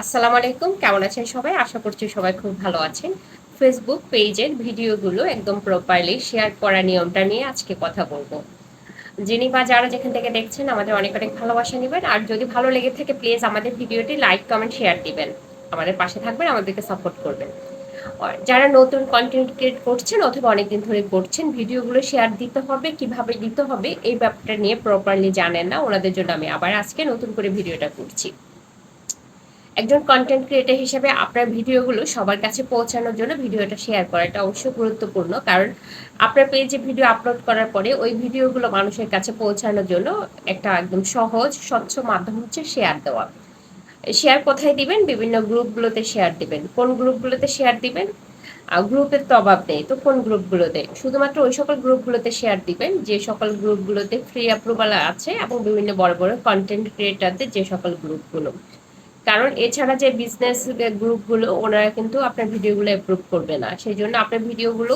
আসসালামু আলাইকুম। কেমন আছেন সবাই? আশা করছি সবাই খুব ভালো আছেন। ফেসবুক পেজের ভিডিওগুলো একদম প্রপারলি শেয়ার করার নিয়মটা নিয়ে আজকে কথা বলব। যিনি বা যারা যেখান থেকে দেখছেন, আমাদের অনেক অনেক ভালোবাসা নেবেন। আর যদি ভালো লেগে থাকে প্লিজ আমাদের ভিডিওটি লাইক কমেন্ট শেয়ার দিবেন। আমাদের পাশে থাকবেন, আমাদেরকে সাপোর্ট করবেন। যারা নতুন কন্টেন্ট ক্রিয়েট করছেন অথবা অনেকদিন ধরে করছেন, ভিডিওগুলো শেয়ার দিতে হবে, কীভাবে দিতে হবে, এই ব্যাপারটা নিয়ে প্রপারলি জানেন না, ওনাদের জন্য আমি আবার আজকে নতুন করে ভিডিওটা করছি। একজন কন্টেন্ট ক্রিয়েটার হিসেবে আপনার ভিডিওগুলো সবার কাছে পৌঁছানোর জন্য ভিডিওটা শেয়ার করা, এটা অবশ্যই গুরুত্বপূর্ণ। কারণ আপনার পেজে ভিডিও আপলোড করার পরে ওই ভিডিওগুলো মানুষের কাছে পৌঁছানোর জন্য একটা একদম সহজ, স্বচ্ছ মাধ্যম হচ্ছে শেয়ার দেওয়া। শেয়ার কোথায় দিবেন? বিভিন্ন গ্রুপগুলোতে শেয়ার দিবেন। কোন গ্রুপগুলোতে শেয়ার দিবেন? গ্রুপের তো অভাব নেই। তো কোন গ্রুপগুলোতে শুধুমাত্র ওই সকল গ্রুপগুলোতে শেয়ার দিবেন। যে সকল গ্রুপগুলোতে ফ্রি অ্যাপ্রুভাল আছে এবং বিভিন্ন বড় বড় কন্টেন্ট ক্রিয়েটারদের যে সকল গ্রুপগুলো কারণ এছাড়া যে বিজনেস গ্রুপগুলো ওনারা কিন্তু আপনার ভিডিওগুলো অ্যাপ্রুভ করবে না। সেই জন্য আপনার ভিডিওগুলো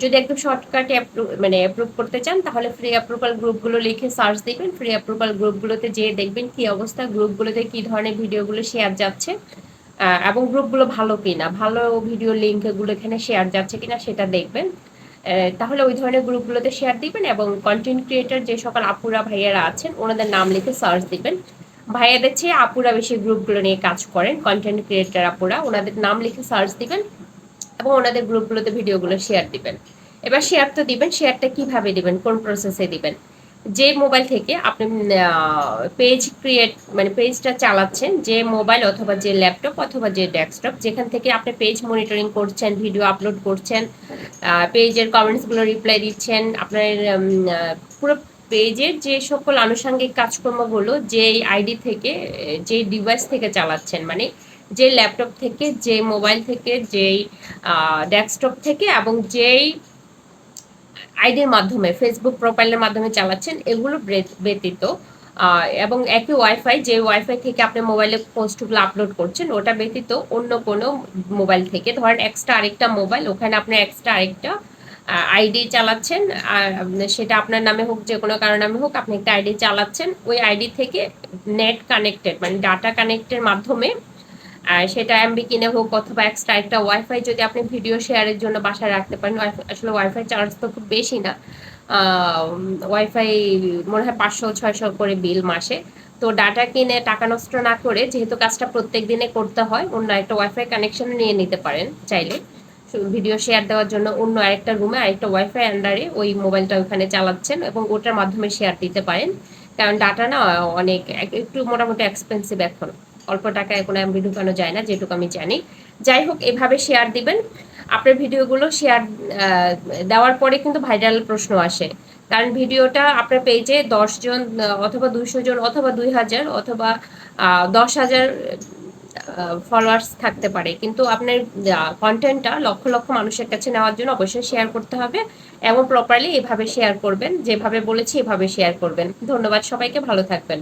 যদি একদম শর্টকাটে মানে অ্যাপ্রুভ করতে চান, তাহলে ফ্রি অ্যাপ্রুভাল গ্রুপগুলো লিখে সার্চ দিবেন। ফ্রি অ্যাপ্রুভাল গ্রুপগুলোতে যেয়ে দেখবেন কি অবস্থা গ্রুপগুলোতে কি ধরনের ভিডিওগুলো শেয়ার যাচ্ছে এবং গ্রুপগুলো ভালো কিনা, ভালো ভিডিও লিঙ্কগুলো এখানে শেয়ার যাচ্ছে কিনা সেটা দেখবেন। তাহলে ওই ধরনের গ্রুপগুলোতে শেয়ার দিবেন এবং কন্টেন্ট ক্রিয়েটার যে সকল আপুরা, ভাইয়ারা আছেন, ওনাদের নাম লিখে সার্চ দিবেন। ভাইয়াদের চেয়ে আপুরা বেশি গ্রুপগুলো নিয়ে কাজ করেন কন্টেন্ট ক্রিয়েটার আপুরা। ওনাদের নাম লিখে সার্চ দিবেন এবং ওনাদের গ্রুপগুলোতে ভিডিওগুলো শেয়ার দিবেন। এবার শেয়ার তো দিবেন শেয়ারটা কীভাবে দিবেন, কোন প্রসেসে দিবেন? যে মোবাইল থেকে আপনি পেজ ক্রিয়েট মানে পেজটা চালাচ্ছেন, যে মোবাইল অথবা যে ল্যাপটপ অথবা যে ডেস্কটপ যেখান থেকে আপনি পেজ মনিটরিং করছেন ভিডিও আপলোড করছেন পেজের কমেন্টসগুলো রিপ্লাই দিচ্ছেন, আপনার পুরো পেজের যে সকল আনুষঙ্গিক কাজকর্মগুলো যে আইডি থেকে যে ডিভাইস থেকে চালাচ্ছেন মানে যে ল্যাপটপ থেকে যে মোবাইল থেকে, যেই ডেস্কটপ থেকে এবং যেই আইডির মাধ্যমে ফেসবুক প্রোফাইলের মাধ্যমে চালাচ্ছেন, এগুলো ব্যতীত এবং একই ওয়াইফাই যে ওয়াইফাই থেকে আপনি মোবাইলে পোস্টগুলো আপলোড করছেন, ওটা ব্যতীত অন্য কোনো মোবাইল থেকে। ধরেন এক্সট্রা আরেকটা মোবাইল ওখানে আপনি এক্সট্রা আরেকটা আইডি চালাচ্ছেন সেটা আপনার নামে হোক, যে কোনো কারও নামে হোক, আপনি একটা আইডি চালাচ্ছেন। ওই আইডি থেকে নেট কানেক্টেড মানে ডাটা কানেক্টের মাধ্যমে সেটা এমবি কিনে হোক, অথবা এক্সট্রা একটা ওয়াইফাই যদি আপনি ভিডিও শেয়ারের জন্য বাসায় রাখতে পারেন। আসলে ওয়াইফাই চার্জ তো খুব বেশি না। ওয়াইফাই মনে হয় পাঁচশো, ছয়শো করে বিল মাসে। তো ডাটা কিনে টাকা নষ্ট না করে, যেহেতু কাজটা প্রত্যেক দিনে করতে হয়, অন্য একটা ওয়াইফাই কানেকশন নিয়ে নিতে পারেন চাইলে। ভিডিও শেয়ার দেওয়ার জন্য অন্য আরেকটা রুমে আরেকটা ওয়াইফাই আন্ডারে ওই মোবাইলটা ওখানে চালাচ্ছেন এবং ওটার মাধ্যমে শেয়ার দিতে পারেন। কারণ ডাটা না অনেক একটু মোটামুটি এক্সপেন্সিভ এখন। অল্প টাকায় কোনো এমবি ঢুকানো যায় না, যেটুকু আমি জানি। যাই হোক, এভাবে শেয়ার দিবেন। আপনার ভিডিওগুলো শেয়ার দেওয়ার পরে কিন্তু ভাইরাল প্রশ্ন আসে। কারণ ভিডিওটা আপনার পেজে জন অথবা দুইশো জন, অথবা দুই হাজার, অথবা দশ হাজার ফলোয়ার্স থাকতে পারে। কিন্তু আপনার কন্টেন্টটা লক্ষ লক্ষ মানুষের কাছে নেওয়ার জন্য অবশ্যই শেয়ার করতে হবে এবং প্রপারলি এভাবে শেয়ার করবেন, যেভাবে বলেছি এভাবে শেয়ার করবেন। ধন্যবাদ সবাইকে, ভালো থাকবেন।